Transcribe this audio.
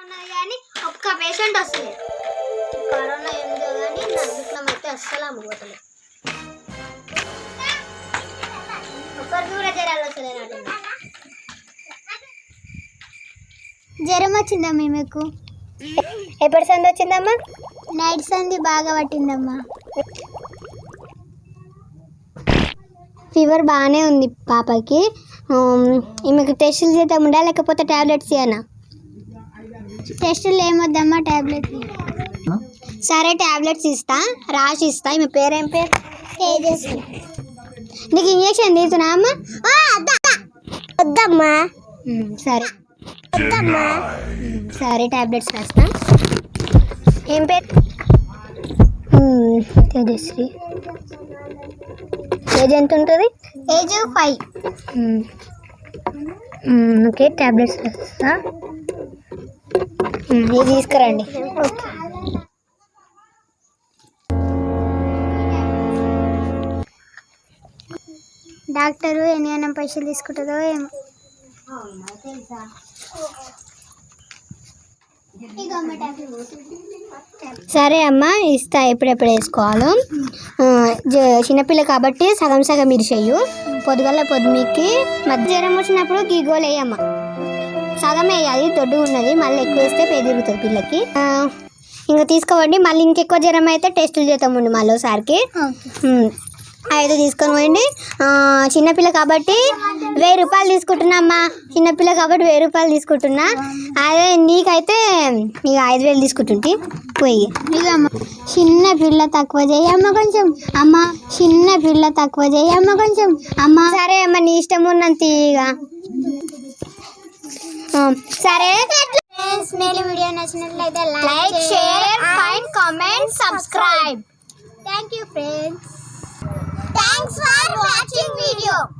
ఉన్నది కానీ ఒక్క పేషెంట్ వస్తుంది. కరోనా ఏందో కానీ నా దుఃఖం అయితే అస్సలు కూడా వస్తలేనట్టు జ్వరం వచ్చిందమ్మా మీకు? ఎప్పటి సంది వచ్చిందమ్మా? నైట్ సంది బాగా పట్టిందమ్మా. ఫీవర్ బాగానే ఉంది పాపకి. ఈమెకు టెస్టులు చేద్దాముండా లేకపోతే టాబ్లెట్స్ ఇవ్వనా టెస్టులు ఏమొద్దమ్మా టాబ్లెట్ సరే టాబ్లెట్స్ ఇస్తా రాసి ఇస్తా ఈమె పేరేం పేరు? తేజస్వి. నీకు ఇంజక్షన్ తీసుకున్నా అమ్మా? వద్దమ్మా. సరే. వద్దమ్మా. సరే టాబ్లెట్స్ రాస్తా. ఏం పేరు? తేజశ్రీ ఏజ్ ఎంత ఉంటుంది ఏజ్ ఫైవ్. ఓకే టాబ్లెట్స్ రాస్తా. ఇది తీసుకురండి. డాక్టరు ఎన్ని అన్నం పైసలు తీసుకుంటుందో ఏమో. సరే అమ్మ ఇస్తా ఎప్పుడెప్పుడు వేసుకోవాలో. చిన్నపిల్ల కాబట్టి సగం సగం ఇరిచేయు పొద్దుగల పొద్దుమికి మధ్య జ్వరం వచ్చినప్పుడు గీగోలు వేయమ్మ. సగం వేయాలి దొడ్డు ఉన్నది మళ్ళీ ఎక్కువ వేస్తే పెరుగుతుంది పిల్లకి. ఇంకా తీసుకోవండి మళ్ళీ ఇంకెక్కువ జ్వరం అయితే టెస్టులు చేద్దామండి మళ్ళీ ఒకసారికి ఐదు తీసుకొని పోయండి. చిన్నపిల్ల కాబట్టి వెయ్యి రూపాయలు తీసుకుంటున్నామ్మా చిన్నపిల్ల కాబట్టి వెయ్యి రూపాయలు తీసుకుంటున్నా. అదే నీకైతే ఇక ఐదు వేలు తీసుకుంటుంటే. పోయి. చిన్న పిల్ల తక్కువ చేయమ్మ కొంచెం. అమ్మ చిన్న పిల్ల తక్కువ చేయమ్మ కొంచెం. అమ్మ. సరే అమ్మ నీ ఇష్టం ఉన్నంత ఇక. సరే. ఫ్రెండ్స్ వీడియో నచ్చినట్లయితే like share fine comment subscribe thank you friends thanks for watching